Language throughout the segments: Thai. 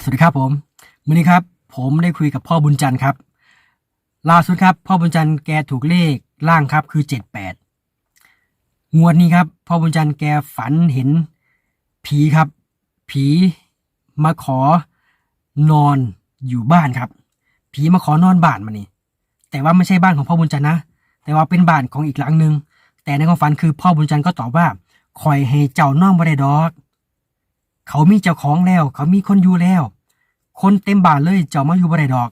สวัสดีครับผมวันนี้ครับ ผมได้คุยกับพ่อบุญจันทร์ครับ ล่าสุดครับ พ่อบุญจันทร์แกถูกเลขล่างครับคือเจ็ดแปดงวดนี้ครับ พ่อบุญจันทร์แกฝันเห็นผีครับ ผีมาขอนอนอยู่บ้านครับ ผีมาขอนอนบ้านมานี่แต่ว่าไม่ใช่บ้านของพ่อบุญจันทร์นะ แต่ว่าเป็นบ้านของอีกหลังหนึ่งแต่ในความฝันคือพ่อบุญจันทร์ก็ตอบว่าคอยให้เจ้านอนบ่ได้ดอก เขามีเจ้าของแล้ว เขามีคนอยู่แล้ว คนเต็มบ้านเลยเจ้ามาอยู่บ่ได้ดอก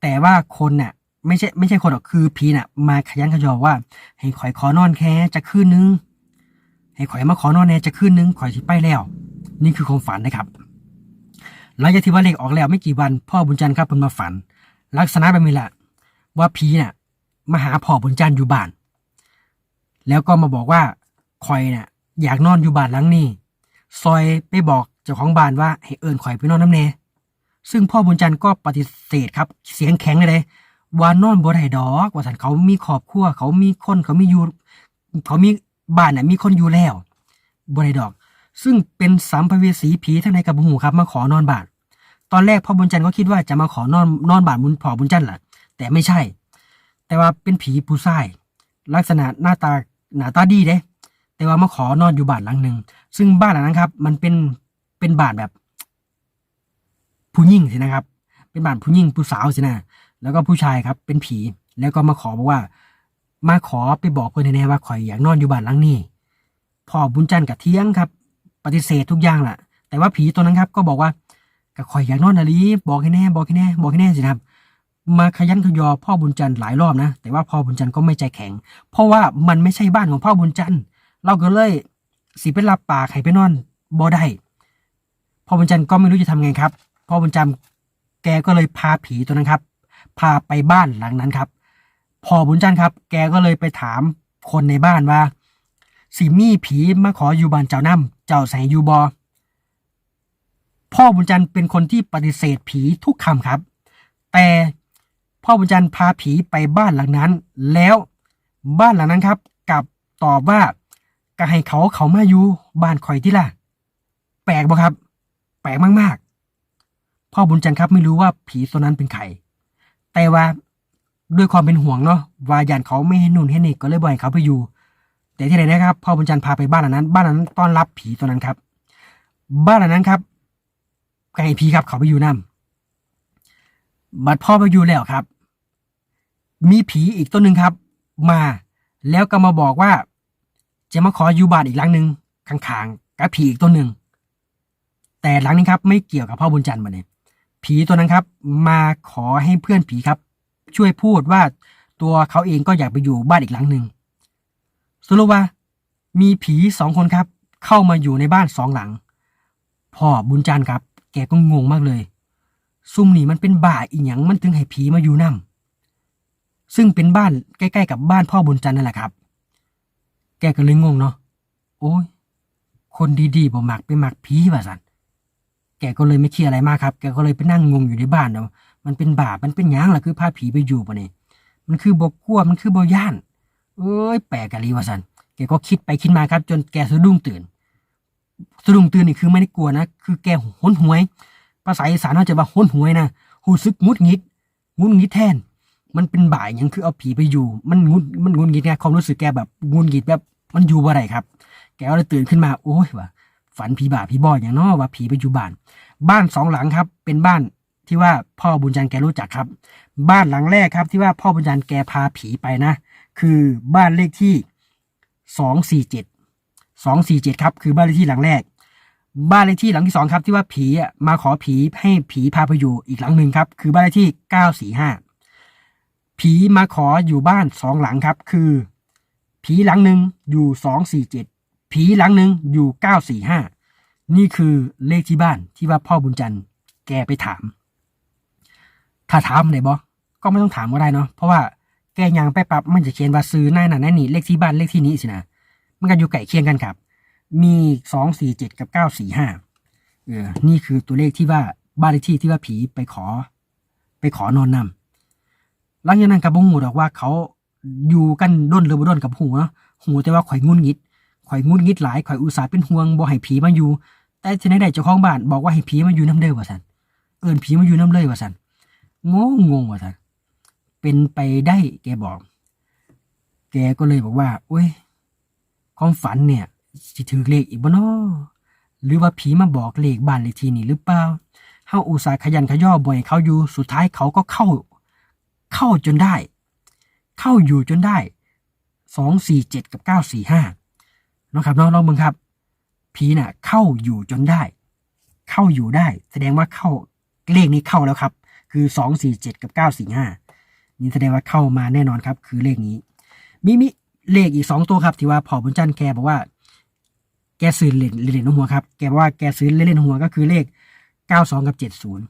แต่ว่าคนน่ะ ไม่ใช่ไม่ใช่คนหรอกคือผีน่ะ มาขยันขยอว่า ให้ข่อยขอนอนแค่จะคืนนึง ให้ข่อยมาขอนอนแน่จะคืนนึงข่อยสิไปแล้ว นี่คือความฝันนะครับหลังจากที่ว่าเลขออกแล้วไม่กี่วัน พ่อบุญจันทร์ครับเพิ่นมาฝัน ลักษณะแบบนี้แหละว่าผีน่ะมาหาพ่อบุญจันทร์อยู่บ้าน แล้วก็มาบอกว่าคอยน่ะ อยากนอนอยู่บ้านหลังนี้ ซอยไปบอกเจ้าของบ้านว่าให้เอิญข่อยไปนอนน้ำแน่ซึ่งพ่อบุญจันทร์ก็ปฏิเสธครับ เสียงแข็งเลยเลยว่านอนบ่ได้ดอกว่าสันเขามีครอบครัวเขามีคนเขามีอยู่เขามีบ้านน่ะมีคนอยู่แล้วบ่ได้ดอก ซึ่งเป็นสัมภเวสีผีทั้งในกับหูครับมาขอนอนบ้านตอนแรกพ่อบุญจันทร์ก็คิดว่าจะมาขอนอนนอนบ้านบุญพ่อบุญจันทร์แหละแต่ไม่ใช่ แต่ว่าเป็นผีผู้ชาย ลักษณะหน้าตาหน้าตาดีเด้ แต่ว่ามาขอนอนอยู่บ้านหลังหนึ่งซึ่งบ้านหลังนั้นครับ มันเป็นเป็นบ้านแบบ ผู้หญิงสินะครับ เป็นบ้านผู้หญิงผู้สาวสินะแล้วก็ผู้ชายครับ เป็นผี แล้วก็มาขอบอกว่า มาขอไปบอกเพื่อนแน่ๆว่าข่อยอยากนอนอยู่บ้านหลังนี้พ่อบุญจันทร์กับเที่ยงครับ ปฏิเสธทุกอย่างแหละแต่ว่าผีตัวนั้นครับ ก็บอกว่ากับข่อยอยากนอนอะไรบอกให้แน่บอกให้แน่บอกให้แน่สินะครับมาขยันขยอพ่อบุญจันทร์หลายรอบนะ แต่ว่าพ่อบุญจันทร์ก็ไม่ใจแข็ง เพราะว่ามันไม่ใช่บ้านของพ่อบุญจันทร์ เราก็เลยสิไปรับปากให้ไปนอนบ่ได้พ่อบุญจันทร์ก็ไม่รู้จะทำไงครับพ่อบุญจันทร์แกก็เลยพาผีตัวนั้นครับ พาไปบ้านหลังนั้นครับพ่อบุญจันทร์ครับ แกก็เลยไปถามคนในบ้านว่า สิมีผีมาขออยู่บ้านเจ้าน้ำเจ้าใส่อยู่บอพ่อบุญจันทร์เป็นคนที่ปฏิเสธผีทุกคำครับ แต่พ่อบุญจันทร์พาผีไปบ้านหลังนั้น แล้วบ้านหลังนั้นครับกลับตอบว่า ก็ให้เขาเขามาอยู่บ้านข่อยที่ล่ะ แปลกบ่ครับ แปลกมากๆ พ่อบุญจันทร์ครับไม่รู้ว่าผีตัวนั้นเป็นใครแต่ว่าด้วยความเป็นห่วงเนาะว่าญาติเขาไม่ให้นุ่นให้นี่ก็เลยบ่อยเขาไปอยู่ แต่ที่ไหนนะครับพ่อบุญจันทร์พาไปบ้านหลังนั้น บ้านหลังนั้นต้อนรับผีตัวนั้นครับ บ้านหลังนั้นครับก็ให้ผีครับเขาไปอยู่นํบัดพ่อไปอยู่แล้วครับ มีผีอีกตัวหนึ่งครับ มาแล้วก็มาบอกว่า จะมาขออยู่บ้านอีกหลังหนึ่งข้างๆกับผีอีกตัวหนึ่งแต่หลังนี้ครับไม่เกี่ยวกับพ่อบุญจันทร์มาเนี่ยผีตัวนั้นครับ มาขอให้เพื่อนผีครับ ช่วยพูดว่าตัวเขาเองก็อยากไปอยู่บ้านอีกหลังหนึ่งสรุปว่า มีผีสองคนครับ เข้ามาอยู่ในบ้านสองหลัง พ่อบุญจันทร์ครับ แกก็งงมากเลย ซุ่มนี่มันเป็นบ้าอีหยังมันถึงให้ผีมาอยู่นํซึ่งเป็นบ้านใกล้ ๆ กับบ้านพ่อบุญจันทร์นั่นแหละครับ แกก็เลยงงเนาะ โอ้ย คนดีๆบ่มักไปมักผีว่าสันแกก็เลยไม่เครียดอะไรมากครับ แกก็เลยไปนั่งงงอยู่ในบ้านเนาะ มันเป็นบาป มันเป็นหยังล่ะคือพาผีไปอยู่ปะเนี่ยมันคือบกลัว มันคือบ่ย่าน เอ้ย แปลกกะลีว่าสันแกก็คิดไปคิดมาครับ จนแกสะดุ้งตื่น สะดุ้งตื่นนี่คือไม่ได้กลัวนะ คือแกหนหวย ภาษาอีสานเขาจะว่าหนหวยนะหูซึกงุดงิดงุดงิดแทน มันเป็นบ่ายยังคือเอาผีไปอยู่ มันงุนมันงุนงิดไงความรู้สึกแกแบบงุนงิดแบบ มันอยู่บ่ไรครับ แกก็เลยตื่นขึ้นมา โอ้ยว่ะฝันผีบ่าผีบอยอย่างน้อว่าผีไปอยู่บ้าน บ้านสองหลังครับ เป็นบ้านที่ว่าพ่อบุญจันทร์แกรู้จักครับ บ้านหลังแรกครับ ที่ว่าพ่อบุญจันทร์แกพาผีไปนะ คือบ้านเลขที่สองสี่เจ็ดสองสี่เจ็ดครับ คือบ้านเลขที่หลังแรก บ้านเลขที่หลังที่สองครับ ที่ว่าผีมาขอผีให้ผีพาไปอยู่อีกหลังหนึ่งครับ คือบ้านเลขที่เก้าสี่ห้า ผีมาขออยู่บ้านสองหลังครับ คือ ผีหลังหนึ่งอยู่สองสี่เจ็ดผีหลังหนึ่งอยู่เก้าสี่ห้านี่คือเลขที่บ้านที่ว่าพ่อบุญจันทร์แกไปถาม ถ้าถามไหนบอก็ไม่ต้องถามก็ได้เนาะเพราะว่าแกยังไปปรับมันจะเขียนว่าซื้อหน้าหนันนี่เลขที่บ้านเลขที่นี้สินะมันก็อยู่ไก่เคียงกันครับ มีสองสี่เจ็ดกับเก้าสี่ห้าเออนี่คือตัวเลขที่ว่าบ้านเลขที่ที่ว่าผีไปขอ ไปขอนอนนำ หลังจากนั้นกับบงหูดอกว่าเขาอยู่กันด้นหรือบ่ด้นกับหูเนาะหูแต่ว่าข่อยงุนงิด ข่อยงุนงิดหลายข่อยอุตส่าห์เป็นห่วงบ่ให้ผีมาอยู่ แต่ที่ไหนได้เจ้าของบ้านบอกว่าให้ผีมาอยู่น้ำเด้อว่าซั่นเอินผีมาอยู่น้ำเลยว่าสันงงงงว่าสันเป็นไปได้แกบอก แกก็เลยบอกว่าโอ้ยความฝันเนี่ยสิถือเลขอีกบ่นอหรือว่าผีมาบอกเลขบ้านเลขที่นี่หรือเปล่าเฮาอุตส่าห์ขยันขย่อบ่อยเขาอยู่สุดท้ายเขาก็เข้า เข้าจนได้ เข้าอยู่จนได้สองสี่เจ็ดกับเก้าสี่ห้านะครับน้องลองเบิ่งครับ ผีน่ะ เข้าอยู่จนได้ เข้าอยู่ได้ แสดงว่าเข้าเลขนี้เข้าแล้วครับ คือสองสี่เจ็ดกับเก้าสี่ห้านี่แสดงว่าเข้ามาแน่นอนครับ คือเลขนี้ มีมีเลขอีกสองตัวครับ ที่ว่าพอบุญจันทร์แกบอกว่า แกซื้อเล่นเล่นๆหัวครับ แกบอกว่าแกซื้อเล่นๆหัวก็คือเลขเก้าสองกับเจ็ดศูนย์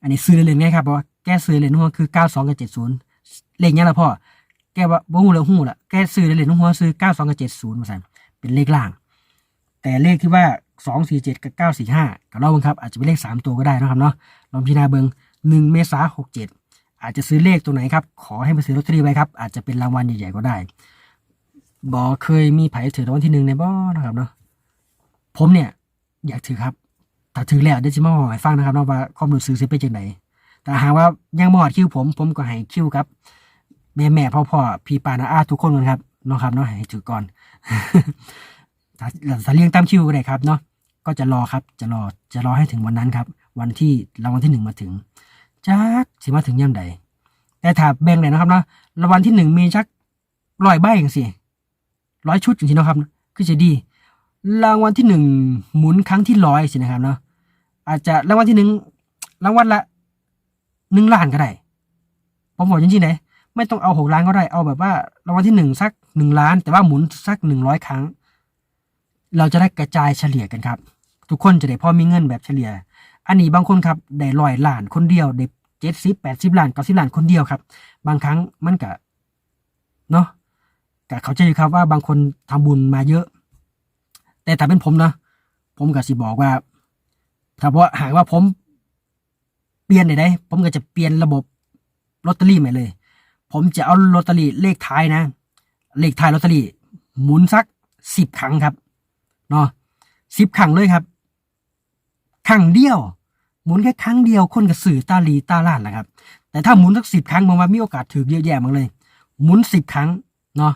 อันนี้ซื้อเล่นๆไงครับเพราะว่าแกซื้อเล่นหัวคือเก้าสองกับเจ็ดศูนย์เลขเนี้ยละพ่อแกว่าบ่ฮู้เลยฮู้ละแกซื้อเล่นหัวซื้อเก้าสองกับเจ็ดศูนย์มาใส่เป็นเลขล่าง แต่เลขที่ว่าสองสี่เจ็ดกับเก้าสี่ห้ากับเราบิ่งครับอาจจะเป็นเลขสามตัวก็ได้นะครับเนาะลองพิจารณาเบิ่งหนึ่งเมษาหกเจ็ดอาจจะซื้อเลขตัวไหนครับ ขอให้ไปซื้อลอตเตอรี่ไว้ครับ อาจจะเป็นรางวัลใหญ่ๆก็ได้บอเคยมีไผ่ถือรางวัลที่หนึ่งในบ่นะครับเนาะผมเนี่ย อยากถือครับ ถ้าถือแล้วเดี๋ยวจะมาบอกให้ฟังนะครับเนาะว่าความรู้สึกสิเป็นจังไดแต่หากว่ายังมอดคิวผม ผมก็ให้คิวครับ แม่แม่พ่อพ่อพี่ปานาอาทุกคนกันครับเนาะครับเนาะให้ถือก่อนถ้าถ้าเรียงตามคิวก็ได้ครับเนาะก็จะรอครับ จะรอจะรอให้ถึงวันนั้นครับ วันที่รางวัลที่หนึ่งมาถึงจักสิมาถึงย่ำใดแต่ถ้าแบ่งเลยนะครับเนาะรางวัลที่หนึ่งมีจักร้อยใบอย่างสิร้อยชุดอย่างสิเนะครับคือจะดี รางวัลที่หนึ่งหมุนครั้งที่ร้อยสินะครับเนาะอาจจะรางวัลที่หนึ่งรางวัลละหนึ่งล้านก็ได้ผมบอกจริงๆเลยไม่ต้องเอาหกล้านก็ได้เอาแบบว่ารางวัลที่หนึ่งสักหนึ่งล้าน แต่ว่าหมุนสักหนึ่งร้อยครั้ง เราจะได้กระจายเฉลี่ยกันครับ ทุกคนจะได้พอมีเงินแบบเฉลี่ย อันนี้บางคนครับได้ร้อยล้านคนเดียวได้เจ็ดสิบแปดสิบล้านเก้าสิบล้านคนเดียวครับ บางครั้งมันก็เนาะแต่เขาใจอยู่ครับว่าบางคนทำบุญมาเยอะ แต่ถ้าเป็นผมนะผมก็สิบอกว่า ถ้าว่าหากว่าผม เปลี่ยนได้ได้ผมก็จะเปลี่ยนระบบลอตเตอรี่ใหม่เลย ผมจะเอาลอตเตอรี่เลขท้ายนะ เลขท้ายลอตเตอรี่ หมุนสักสิบครั้งครับเนาะสิบครั้งเลยครับครั้งเดียว หมุนแค่ครั้งเดียวคนกับสื่อตาลีตาล้านแหละครับ แต่ถ้าหมุนสักสิบครั้งผมว่ามีโอกาสถือเยอะแยะมากเลย หมุนสิบครั้งเนาะ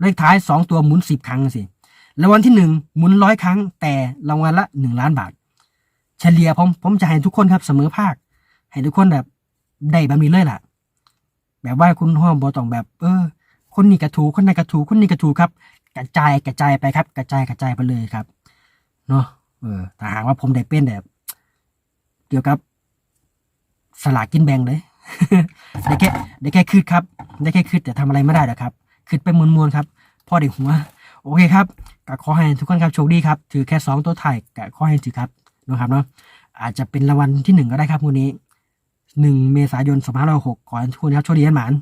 เลขท้ายสองตัวหมุนสิบครั้งสิ รางวัลที่หนึ่งหมุนร้อยครั้ง แต่รางวัลละหนึ่งล้านบาท เฉลี่ยผมผมจะให้ทุกคนครับเสมอภาค ให้ทุกคนแบบได้แบบนี้เลยล่ะ แบบว่าคุณห้อมบอต้องแบบ เออ คนนี้กระถูคนนั้นกระถูคนนี้กระถูครับ กระจายกระจายไปครับ กระจายกระจายไปเลยครับเนาะเออถ้าหากว่าผมได้เป็นแบบเกี่ยวกับสลากกินแบ่งเลยได้แค่ได้แค่คืดครับ ได้แค่คืดแต่ทำอะไรไม่ได้หรอกครับคืดไปมวนๆครับ พ่อเด็กหัว โอเคครับก็ขอให้ทุกคนครับโชคดีครับถือแค่สองตัวถ่ายก็ขอให้ถือครับนะครับเนาะอาจจะเป็นรางวัลที่หนึ่งก็ได้ครับวันนี้หนึ่งเมษายนสองพันห้าร้อยหกขอให้ทุกคนครับโชคดีอันหมาน